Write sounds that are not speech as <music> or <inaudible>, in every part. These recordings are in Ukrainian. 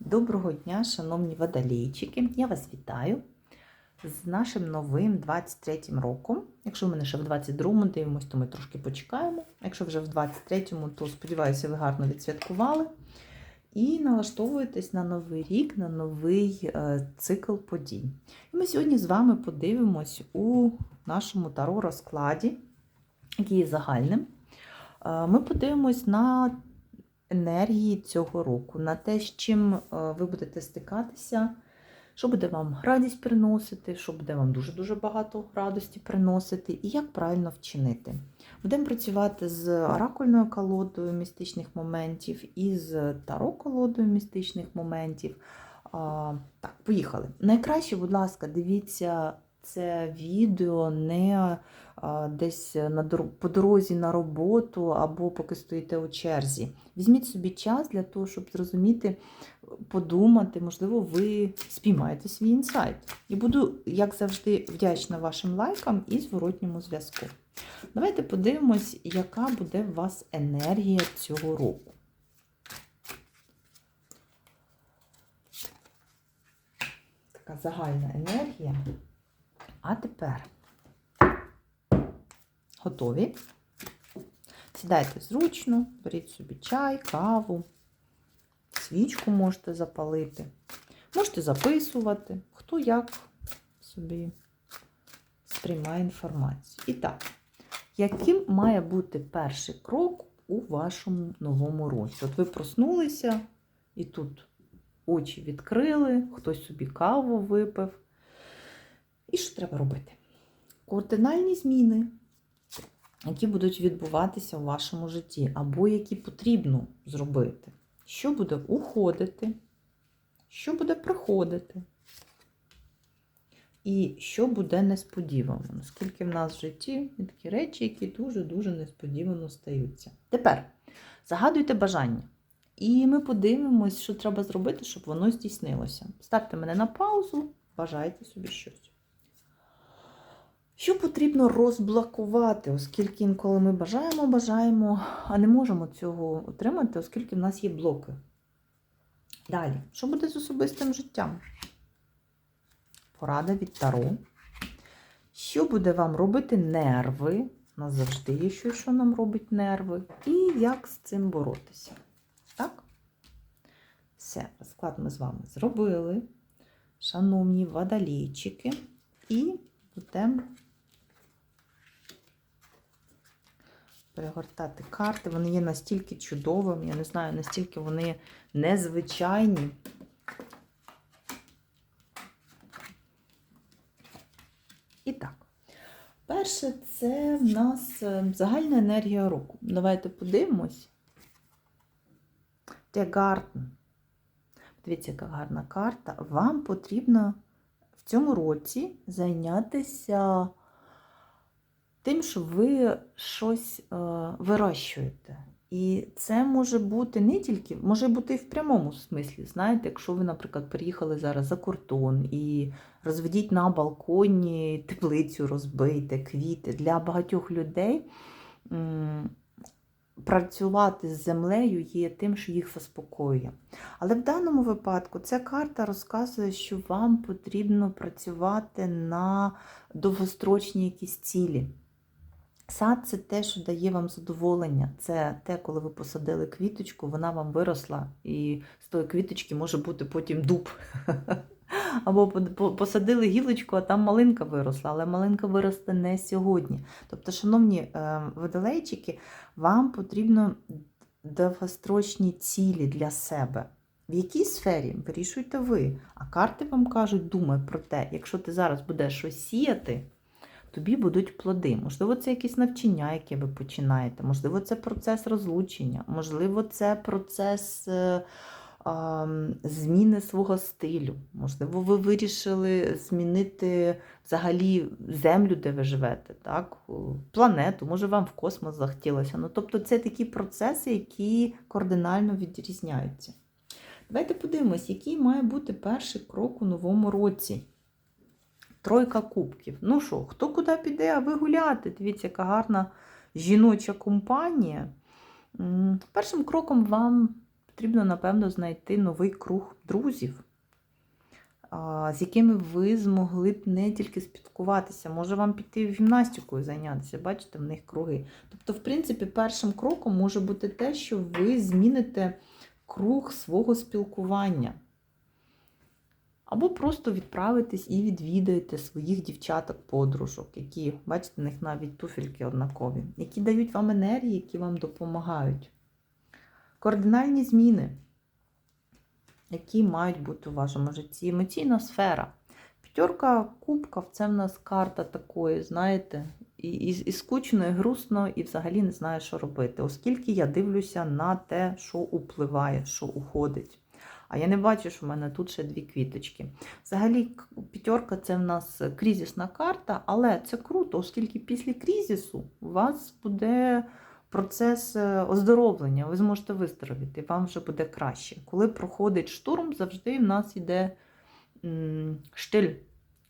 Доброго дня, шановні водолійчики! Я вас вітаю з нашим новим 23-м роком. Якщо ми не ще в 22-му дивимося, то ми трошки почекаємо. Якщо вже в 23-му, то сподіваюся, ви гарно відсвяткували. І налаштовуєтесь на новий рік, на новий е, цикл подій. І ми сьогодні з вами подивимось у нашому таро розкладі, який є загальним. Е, Ми подивимось на енергії цього року, на те, з чим е, ви будете стикатися, що буде вам радість приносити, що буде вам дуже-дуже багато радості приносити, і як правильно вчинити. Будемо працювати з оракульною колодою містичних моментів і з таро-колодою містичних моментів. А, Так, поїхали. Найкраще, будь ласка, дивіться це відео не десь на по дорозі на роботу або поки стоїте у черзі. Візьміть собі час для того, щоб зрозуміти, подумати, можливо, ви спіймаєте свій інсайт. І буду, як завжди, вдячна вашим лайкам і зворотньому зв'язку. Давайте подивимось, яка буде у вас енергія цього року. Така загальна енергія. А тепер готові. Сідайте зручно, беріть собі чай, каву, свічку можете запалити. Можете записувати, хто як собі сприймає інформацію. І так, яким має бути перший крок у вашому новому році? От ви проснулися і тут очі відкрили, хтось собі каву випив. І що треба робити? Кардинальні зміни, які будуть відбуватися в вашому житті, або які потрібно зробити. Що буде уходити, що буде приходити, і що буде несподівано. Оскільки в нас в житті є такі речі, які дуже-дуже несподівано стаються. Тепер загадуйте бажання. І ми подивимось, що треба зробити, щоб воно здійснилося. Ставте мене на паузу, бажайте собі щось. Що потрібно розблокувати, оскільки інколи ми бажаємо, бажаємо, а не можемо цього отримати, оскільки в нас є блоки. Далі, що буде з особистим життям? Порада від Таро. Що буде вам робити нерви? У нас завжди є щось, що нам робить нерви. І як з цим боротися. Так? Все, розклад ми з вами зробили. Шановні водолійчики. І будемо перегортати карти. Вони є настільки чудовими, я не знаю, настільки вони незвичайні. І так, перше, це в нас е, загальна енергія року. Давайте подивимось. Тегартен. Дивіться, яка гарна карта. Вам потрібно в цьому році зайнятися тим, що ви щось е, вирощуєте. І це може бути не тільки, може бути і в прямому смислі. Знаєте, якщо ви, наприклад, приїхали зараз за кордон і розведіть на балконі теплицю, розбийте, квіти. Для багатьох людей працювати з землею є тим, що їх заспокоює. Але в даному випадку ця карта розказує, що вам потрібно працювати на довгострочні якісь цілі. Сад це те, що дає вам задоволення. Це те, коли ви посадили квіточку, вона вам виросла, і з тої квіточки може бути потім дуб. <laughs> Або посадили гілочку, а там малинка виросла, але малинка виросте не сьогодні. Тобто, шановні е, водолейчики, вам потрібно довгострочні цілі для себе. В якій сфері вирішуєте ви? А карти вам кажуть, думай про те, якщо ти зараз будеш щось сіяти, тобі будуть плоди. Можливо, це якісь навчання, яке ви починаєте, можливо, це процес розлучення, можливо, це процес е, а, зміни свого стилю. Можливо, ви вирішили змінити взагалі землю, де ви живете, так? планету, може, вам в космос захотілося. Ну, тобто, це такі процеси, які кардинально відрізняються. Давайте подивимось, який має бути перший крок у новому році. Тройка кубків. Ну що, хто куди піде, а ви гуляти? Дивіться, яка гарна жіноча компанія. Першим кроком вам потрібно, напевно, знайти новий круг друзів, з якими ви змогли б не тільки спілкуватися, може вам піти в гімнастикою зайнятися, бачите, в них круги. Тобто, в принципі, першим кроком може бути те, що ви зміните круг свого спілкування. Або просто відправитесь і відвідаєте своїх дівчаток-подружок, які, бачите, в них навіть туфельки однакові, які дають вам енергії, які вам допомагають. Координальні зміни, які мають бути у вашому житті. Емоційна сфера. П'ятерка кубків це в нас карта такої, знаєте, і, і, і скучно, і грустно, і взагалі не знаю, що робити, оскільки я дивлюся на те, що upливає, що уходить. А я не бачу, що в мене тут ще дві квіточки. Взагалі, п'ятерка це в нас кризисна карта, але це круто, оскільки після кризису у вас буде процес е, оздоровлення, ви зможете виздоровіти, вам вже буде краще. Коли проходить штурм, завжди в нас йде штиль.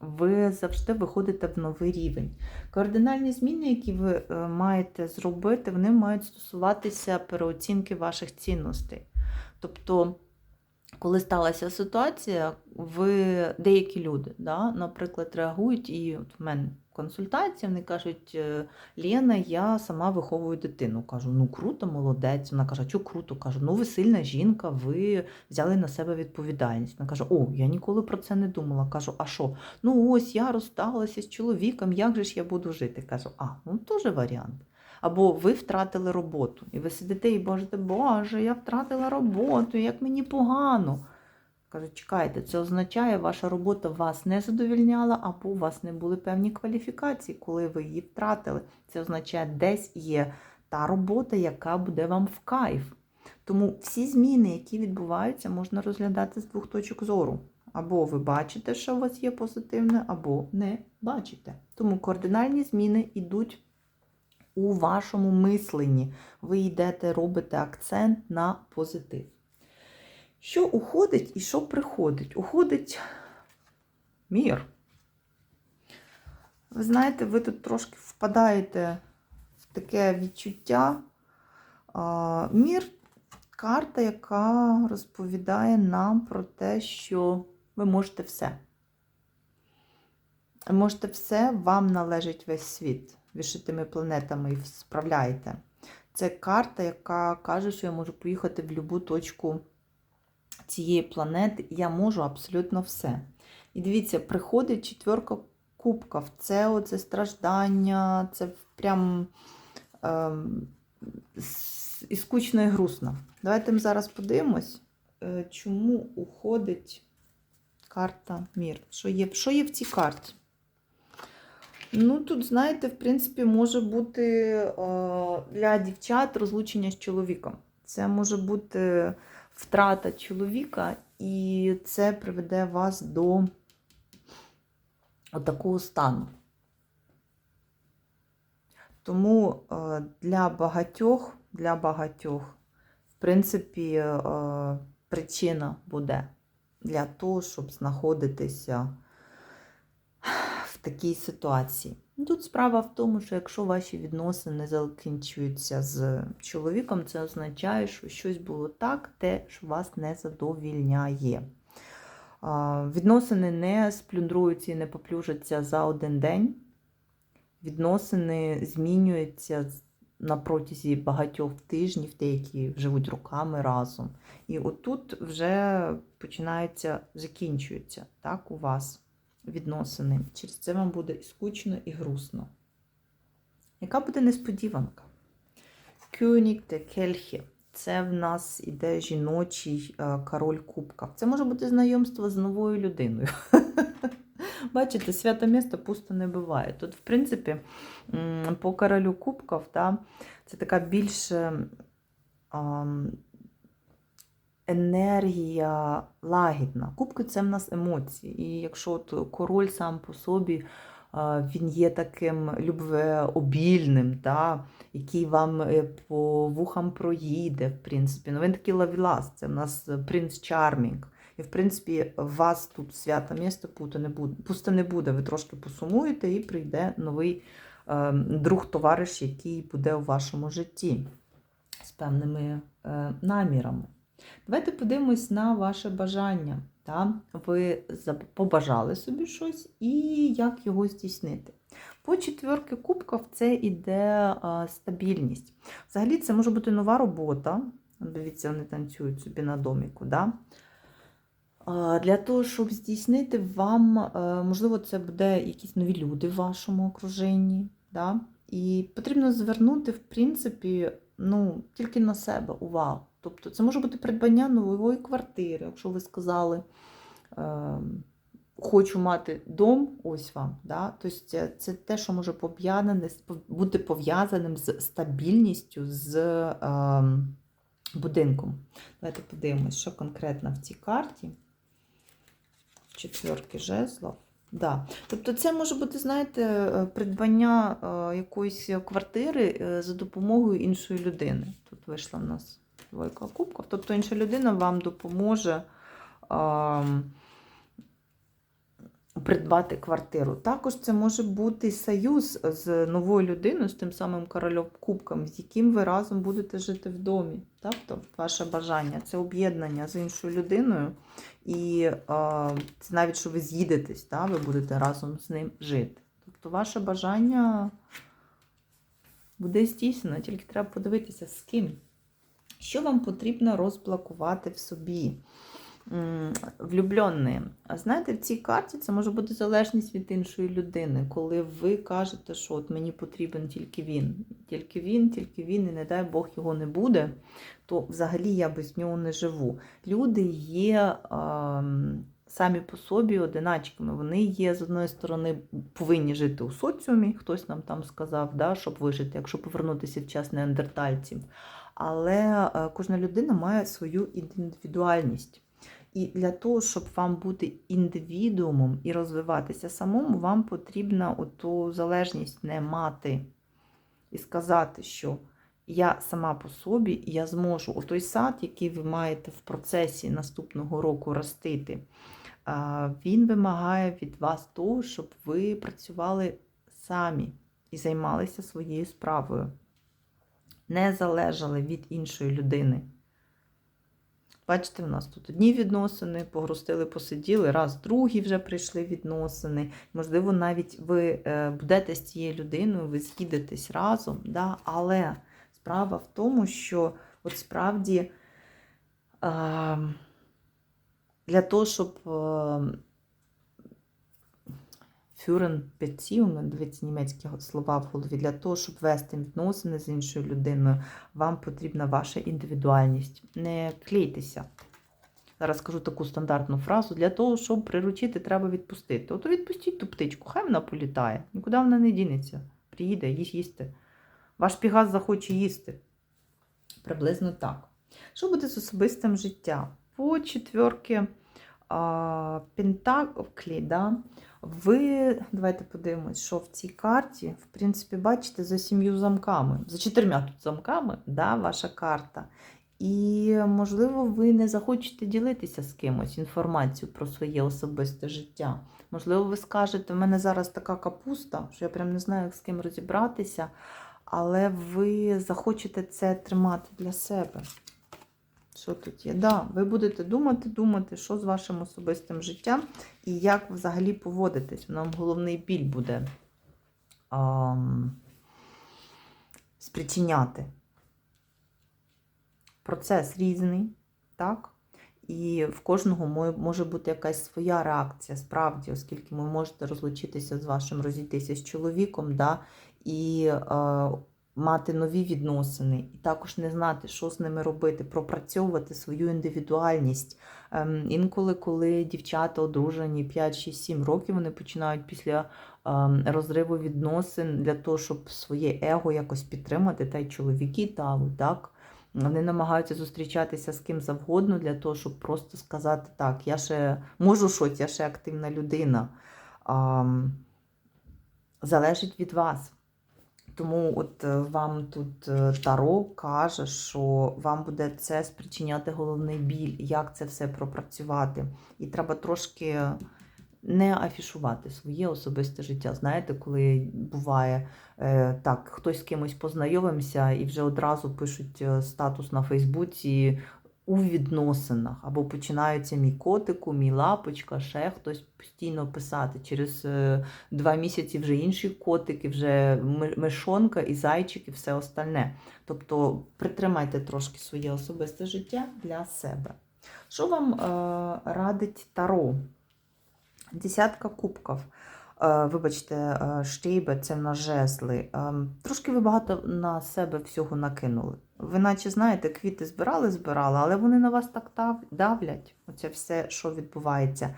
Ви завжди виходите в новий рівень. Координальні зміни, які ви е, маєте зробити, вони мають стосуватися переоцінки ваших цінностей. Тобто, коли сталася ситуація, ви деякі люди, да, наприклад, реагують, і от в мене консультація, вони кажуть, е, Лена, я сама виховую дитину. Кажу, ну круто, молодець. Вона каже, що круто? Кажу, ну ви сильна жінка, ви взяли на себе відповідальність. Вона каже, о, я ніколи про це не думала. Кажу, а що? Ну ось я розсталася з чоловіком, як же ж я буду жити? Кажу, а, ну теж варіант. Або ви втратили роботу, і ви сидите і божите, Боже, я втратила роботу, як мені погано. Кажу, чекайте, це означає, ваша робота вас не задовільняла, або у вас не були певні кваліфікації, коли ви її втратили. Це означає, десь є та робота, яка буде вам в кайф. Тому всі зміни, які відбуваються, можна розглядати з двох точок зору. Або ви бачите, що у вас є позитивне, або не бачите. Тому координальні зміни йдуть у вашому мисленні. Ви йдете, робите акцент на позитив. Що уходить і що приходить? Уходить мір. Ви знаєте, ви тут трошки впадаєте в таке відчуття. Мір карта, яка розповідає нам про те, що ви можете все. Можете все, вам належить весь світ. Ви ж тими планетами і справляєте. Це карта, яка каже, що я можу поїхати в будь-яку точку цієї планети, я можу абсолютно все. І дивіться, приходить четверка кубків. Це оце страждання, це прям с- і скучно, і грустно. Давайте ми зараз подивимось, е, чому уходить карта Мір. Що є, що є в цій карті? Ну, тут, знаєте, в принципі, може бути е, для дівчат розлучення з чоловіком. Це може бути втрата чоловіка, і це приведе вас до такого стану. Тому е, для багатьох, для багатьох, в принципі, е, причина буде для того, щоб знаходитися такій ситуації. Тут справа в тому, що якщо ваші відносини закінчуються з чоловіком, це означає, що щось було так, те, що вас не задовільняє. Відносини не сплюндруються і не поплюжаться за один день. Відносини змінюються на протязі багатьох тижнів, деякі живуть роками разом. І отут вже починаються, закінчуються так, у вас відносини. Через це вам буде і скучно, і грустно. Яка буде несподіванка? Кюнік де Кельхі. Це в нас іде жіночий е, король кубка. Це може бути знайомство з новою людиною. <laughs> Бачите, святе місто пусто не буває. Тут, в принципі, по королю кубків, да, це така більше ам, енергія лагідна. Кубки це в нас емоції. І якщо от король сам по собі він є таким любвеобільним, та, який вам е, по вухам проїде, в принципі. Ну, він такий лавілас, це в нас принц Чармінг. І, в принципі, вас тут свято місто пусто не буде. Ви трошки посумуєте і прийде новий е, друг-товариш, який буде у вашому житті з певними е, намірами. Давайте подивимось на ваше бажання. Та? Ви побажали собі щось і як його здійснити. По четверки кубків це іде стабільність. Взагалі, це може бути нова робота. Дивіться, вони танцюють собі на доміку. Да? Для того, щоб здійснити вам, е, можливо, це буде якісь нові люди в вашому окруженні. Да? І потрібно звернути, в принципі, ну, тільки на себе увагу. Тобто це може бути придбання нової квартири, якщо ви сказали, е, хочу мати дом, ось вам. Да? Тобто це, те, що може бути пов'язаним з стабільністю, з е, будинком. Давайте подивимось, що конкретно в цій карті. Четверки жезлов. Да. Тобто це може бути, знаєте, е, придбання е, якоїсь квартири е, за допомогою іншої людини. Тут вийшла в нас двойка кубків. Тобто інша людина вам допоможе ам, придбати квартиру. Також це може бути союз з новою людиною, з тим самим корольом кубком, з яким ви разом будете жити в домі. Тобто ваше бажання це об'єднання з іншою людиною. І е, це навіть що ви з'їдетесь, ви будете разом з ним жити. Тобто ваше бажання буде здійснено, тільки треба подивитися з ким. Що вам потрібно розблокувати в собі? Влюблені. А знаєте, в цій карті це може бути залежність від іншої людини, коли ви кажете, що от мені потрібен тільки він. Тільки він, тільки він, і не дай Бог його не буде, то взагалі я без нього не живу. Люди є ем, самі по собі одиначками. Вони є, з одної сторони, повинні жити у соціумі, хтось нам там сказав, да, щоб вижити, якщо повернутися в час неандертальців. Але е, кожна людина має свою індивідуальність. І для того, щоб вам бути індивідуумом і розвиватися самому, вам потрібно ту залежність не мати і сказати, що я сама по собі, я зможу у той сад, який ви маєте в процесі наступного року ростити, він вимагає від вас того, щоб ви працювали самі і займалися своєю справою, не залежали від іншої людини. Бачите, в нас тут одні відносини, погрустили, посиділи, раз, другі вже прийшли відносини. Можливо, навіть ви е, будете з цією людиною, ви з'їдетесь разом, да? але справа в тому, що от справді е, для того, щоб е, фюрен Beziehungen, дивіться німецькі слова в голові, для того, щоб вести відносини з іншою людиною, вам потрібна ваша індивідуальність. Не клейтеся. Зараз скажу таку стандартну фразу. Для того, щоб приручити, треба відпустити. Ото відпустіть ту птичку, хай вона політає. Нікуди вона не дінеться. Приїде, їсть їсти. Ваш пігас захоче їсти. Приблизно так. Що буде з особистим життям? По четверки Пентаклі, да, ви, давайте подивимось, що в цій карті, в принципі, бачите, за сім'ю замками, за чотирма тут замками, да, ваша карта. І, можливо, ви не захочете ділитися з кимось інформацією про своє особисте життя. Можливо, ви скажете, в мене зараз така капуста, що я прям не знаю, як з ким розібратися, але ви захочете це тримати для себе. Що тут є? Да, ви будете думати, думати, що з вашим особистим життям і як взагалі поводитись. Нам головний біль буде ам, спричиняти. Процес різний, так? І в кожного може бути якась своя реакція, справді, оскільки ви можете розлучитися з вашим, розійтися з чоловіком, да? і е, мати нові відносини, і також не знати, що з ними робити, пропрацьовувати свою індивідуальність. Ем, інколи, коли дівчата одружені 5, 6, 7 років, вони починають після ем, розриву відносин для того, щоб своє его якось підтримати, та й чоловіки таву, так? Вони намагаються зустрічатися з ким завгодно для того, щоб просто сказати так, я ще можу щось, я ще активна людина. Ам, залежить від вас. Тому от е, вам тут е, Таро каже, що вам буде це спричиняти головний біль, як це все пропрацювати. І треба трошки не афішувати своє особисте життя. Знаєте, коли буває е, так, хтось з кимось познайомився і вже одразу пишуть статус на Фейсбуці. У відносинах, або починаються мій котику, мій лапочка, ще хтось постійно писати. Через е, два місяці вже інші котики, вже ми- мишонка і зайчик, і все остальне. Тобто притримайте трошки своє особисте життя для себе. Що вам е, радить Таро? Десятка кубків. Е, Вибачте, е, штейбе це в нас жезли. Е, Трошки ви багато на себе всього накинули. Ви наче знаєте, квіти збирали, збирали, але вони на вас так давлять. Оце все, що відбувається.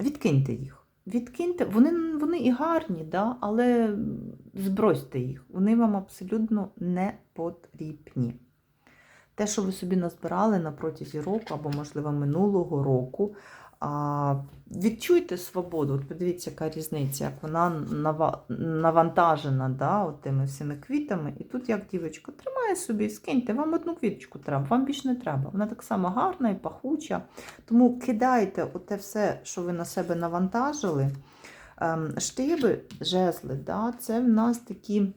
Відкиньте їх. Відкиньте, вони, вони і гарні, да? але збросьте їх. Вони вам абсолютно не потрібні. Те, що ви собі назбирали на протязі року або, можливо, минулого року, відчуйте свободу. От подивіться, яка різниця, як вона навантажена да, тими всіми квітами. І тут, як дівчинка, тримає собі, скиньте, вам одну квіточку треба, вам більше не треба. Вона так само гарна і пахуча. Тому кидайте оте все, що ви на себе навантажили. Ем, Штиби, жезли, да, це в нас такі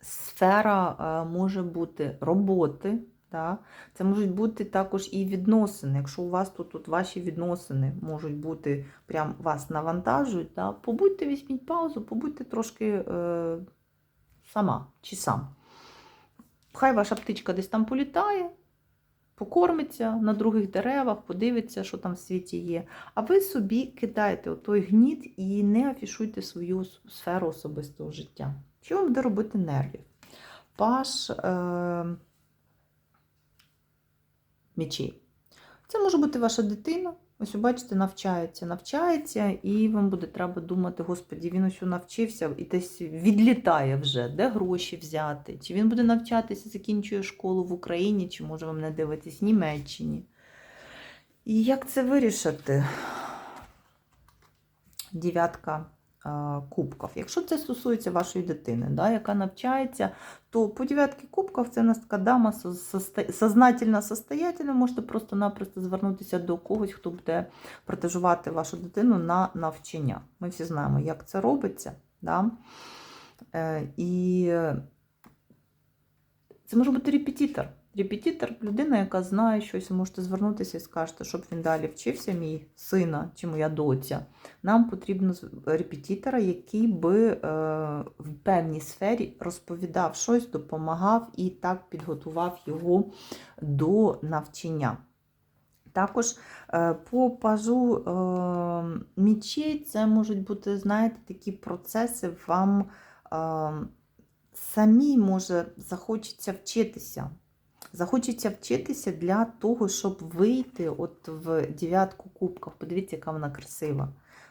сфера е, може бути роботи. Да? Це можуть бути також і відносини. Якщо у вас тут, тут ваші відносини можуть бути, прям вас навантажують, да? побудьте, візьміть паузу, побудьте трошки е, сама чи сам. Хай ваша птичка десь там політає, покормиться на других деревах, подивиться, що там в світі є. А ви собі кидаєте той гніт і не афішуйте свою сферу особистого життя. Що вам буде робити нервів? Паш е, мічей. Це може бути ваша дитина. Ось, ви бачите, навчається, навчається, і вам буде треба думати, господі, він ось навчився і десь відлітає вже, де гроші взяти. Чи він буде навчатися, закінчує школу в Україні, чи може вам не дивитись в Німеччині. І як це вирішити? Дев'ятка кубків. Якщо це стосується вашої дитини, да, яка навчається, то по дев'ятки кубків це у нас така дама со- сознательна, состоятельна. Можете просто-напросто звернутися до когось, хто буде протежувати вашу дитину на навчання. Ми всі знаємо, як це робиться. Да? Е, і це може бути репетитор. Репетитор людина, яка знає щось, можете звернутися і скажете, щоб він далі вчився, мій сина чи моя доця. Нам потрібно репетитора, який би е, в певній сфері розповідав щось, допомагав і так підготував його до навчання. Також е, по пажу е, мічей це можуть бути, знаєте, такі процеси вам е, самі може захочеться вчитися. Захочеться вчитися для того, щоб вийти от в дев'ятку кубків. Подивіться, яка вона красива.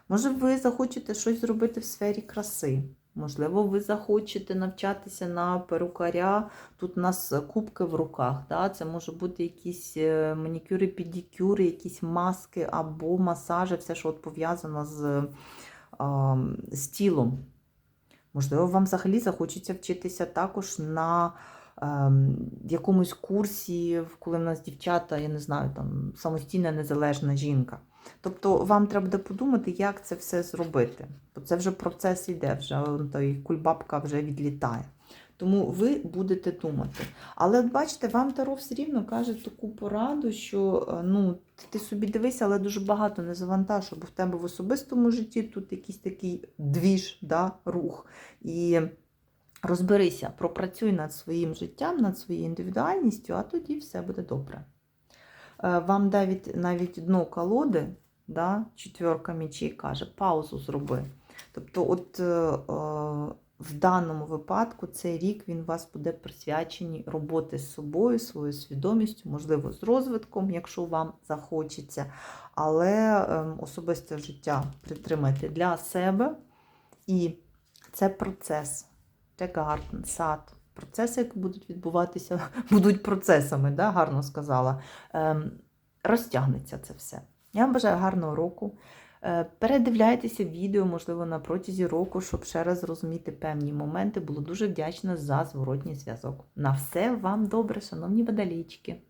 Може, ви захочете щось зробити в сфері краси. Можливо, ви захочете навчатися на перукаря. Тут у нас кубки в руках. Да? Це може бути якісь е, манікюри, педикюри, якісь маски або масажі, все, що от пов'язано з, з тілом. Можливо, вам взагалі захочеться вчитися також на ем, якомусь курсі, коли в нас дівчата, я не знаю, там самостійна незалежна жінка. Тобто вам треба буде подумати, як це все зробити. Бо це вже процес йде, вже той кульбабка вже відлітає. Тому ви будете думати. Але от бачите, вам Таро все рівно каже таку пораду, що е, ну, ти- собі дивися, але дуже багато не завантажуй, бо в тебе в особистому житті тут якийсь такий двіж, да, рух. І розберися, пропрацюй над своїм життям, над своєю індивідуальністю, а тоді все буде добре. Е, Вам навіть, навіть дно колоди, да, четверка мечей каже, паузу зроби. Тобто, от е, е, в даному випадку цей рік він вас буде присвячений роботи з собою, своєю свідомістю, можливо, з розвитком, якщо вам захочеться. Але ем, особисте життя притримайте для себе. І це процес, це гарден, сад. Процеси, які будуть відбуватися, <laughs> будуть процесами, да, гарно сказала. Ем, розтягнеться це все. Я вам бажаю гарного року. Е, Передивляйтеся відео, можливо, на протязі року, щоб ще раз зрозуміти певні моменти. Було дуже вдячна за зворотній зв'язок. На все вам добре, шановні водолійчики!